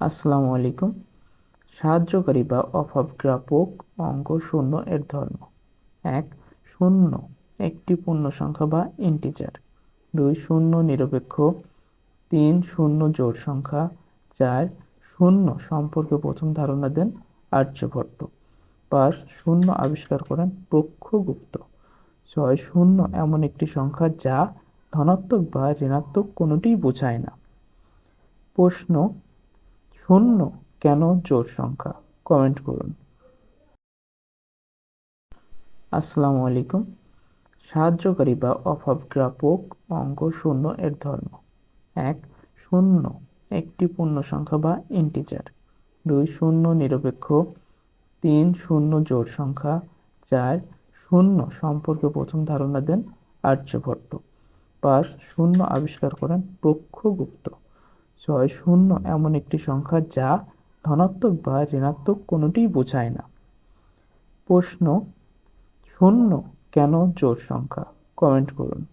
আসসালামু আলাইকুম। সাহায্যকারী বা অভাবগ্রাপক অঙ্ক শূন্য এর ধর্ম। এক, শূন্য, একটি পূর্ণ সংখ্যা বা ইন্টিজার দুই, শূন্য নিরপেক্ষ। তিন, শূন্য জোড় সংখ্যা। চার, শূন্য সম্পর্কে প্রথম ধারণা দেন আর্যভট্ট। পাঁচ, শূন্য আবিষ্কার করেন প্রক্ষগুপ্ত ছয়, শূন্য এমন একটি সংখ্যা যা ধনাত্মক বা ঋণাত্মক কোনোটিই বোঝায় না। প্রশ্ন শূন্য কেন জোর সংখ্যা? কমেন্ট করুন। আসসালামু আলাইকুম। সাহায্যকারী বা অভাবগ্রাপক অঙ্ক শূন্য এর ধর্ম। এক, শূন্য একটি পূর্ণ সংখ্যা বা ইন্টিজার দুই, শূন্য নিরপেক্ষ। তিন, শূন্য জোর সংখ্যা। চার, শূন্য সম্পর্কে প্রথম ধারণা দেন আর্যভট্ট। পাঁচ, শূন্য আবিষ্কার করেন প্রক্ষগুপ্ত ছয় শূন্য এমন একটি সংখ্যা যা ধনাত্মক বা ঋণাত্মক কোনোটিই বোঝায় না। প্রশ্ন, শূন্য কেন জোড় সংখ্যা? কমেন্ট করুন।